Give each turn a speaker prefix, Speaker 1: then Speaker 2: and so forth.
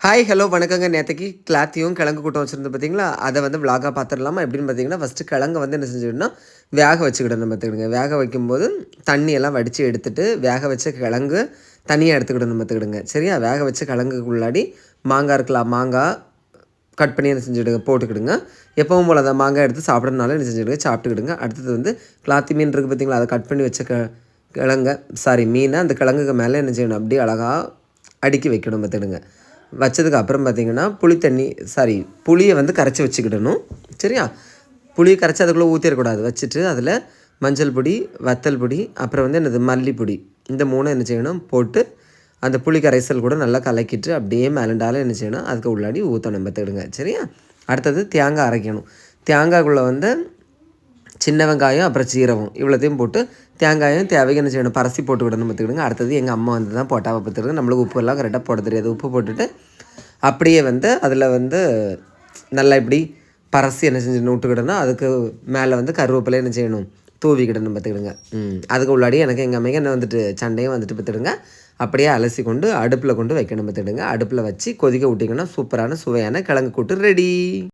Speaker 1: Hi hello வணக்கங்க. நேற்றுக்கு கிளாத்தியும் கிழங்கு கூட்டம் வச்சுருந்து பார்த்தீங்களா அதை வந்து விளாகாக பார்த்துடலாமா எப்படின்னு பார்த்தீங்கன்னா ஃபஸ்ட்டு கிழங்கு வந்து என்ன செஞ்சுக்கணும்னா வேக வச்சுக்கிடணும் பார்த்துக்கிடுங்க வேக வைக்கும்போது தண்ணியெல்லாம் வடித்து எடுத்துட்டு வேக வச்ச கிழங்கு தனியாக எடுத்துக்கிடணும் பார்த்துக்கிடுங்க சரியா? வேக வச்ச கிழங்குக்குள்ளாடி மாங்காய் இருக்கலாம் மாங்காய் கட் பண்ணி என்ன செஞ்சுடுங்க போட்டுக்கிடுங்க. எப்பவும் போல் அதை மாங்காய் எடுத்து சாப்பிட்றதுனால என்ன செஞ்சுடுங்க சாப்பிட்டுக்கிடுங்க. அடுத்தது வந்து கிளாத்தி மீன் இருக்குது பார்த்தீங்களா அதை கட் பண்ணி வச்ச க கிழங்க சாரி மீனை அந்த கிழங்குக்கு மேலே என்ன செய்யணும்? அப்படியே அழகாக அடுக்கி வைக்கணும் பார்த்துக்கிடுங்க வச்சதுக்கு அப்புறம் பார்த்திங்கன்னா புளி தண்ணி சாரி புளியை வந்து கரைச்சி வச்சுக்கிடணும். சரியா? புளியை கரைச்சி அதுக்குள்ளே ஊற்றிடக்கூடாது வச்சுட்டு அதில் மஞ்சள் பொடி வத்தல் பொடி அப்புறம் வந்து என்னது மல்லிப்பொடி. இந்த மூணு என்ன செய்யணும்? போட்டு அந்த புளி கரைசல் கூட நல்லா கலக்கிட்டு அப்படியே மேலண்டால என்ன செய்யணும்? அதுக்கு உள்ளாடி ஊற்றணும் பார்த்துக்கிடுங்க. சரியா? அடுத்தது தேங்காய் அரைக்கணும். தேங்காய்க்குள்ளே வந்து சின்ன வெங்காயம் அப்புறம் சீரகம். இவ்வளோத்தையும் போட்டு தேங்காயம் தேவைக்கு என்ன செய்யணும்? பரசி போட்டுக்கிடணும் பார்த்துக்கிடுங்க. அடுத்தது எங்கள் அம்மா வந்து தான் போட்டாவை பார்த்துக்கிடுங்க. நம்மளுக்கு உப்பு எல்லாம் கரெக்டாக போட தெரியாது. உப்பு போட்டுட்டு அப்படியே வந்து அதில் வந்து நல்லா இப்படி பரசி என்ன செஞ்சு விட்டுக்கிடணும். அதுக்கு மேலே வந்து கருவேப்பிலை என்ன செய்யணும்? தூவிக்கிடணும் பார்த்துக்கிடுங்க. ம். அதுக்கு உள்ளாடி எனக்கு எங்கள் அம்மைக்கு என்ன வந்துட்டு? சண்டையும் வந்துட்டு பார்த்துடுங்க அப்படியே அலசி கொண்டு அடுப்பில் கொண்டு வைக்கணும் பார்த்துக்கிடுங்க. அடுப்பில் வச்சு கொதிக்க விட்டிங்கன்னா சூப்பரான சுவையான கிழங்கு கூட்டு ரெடி.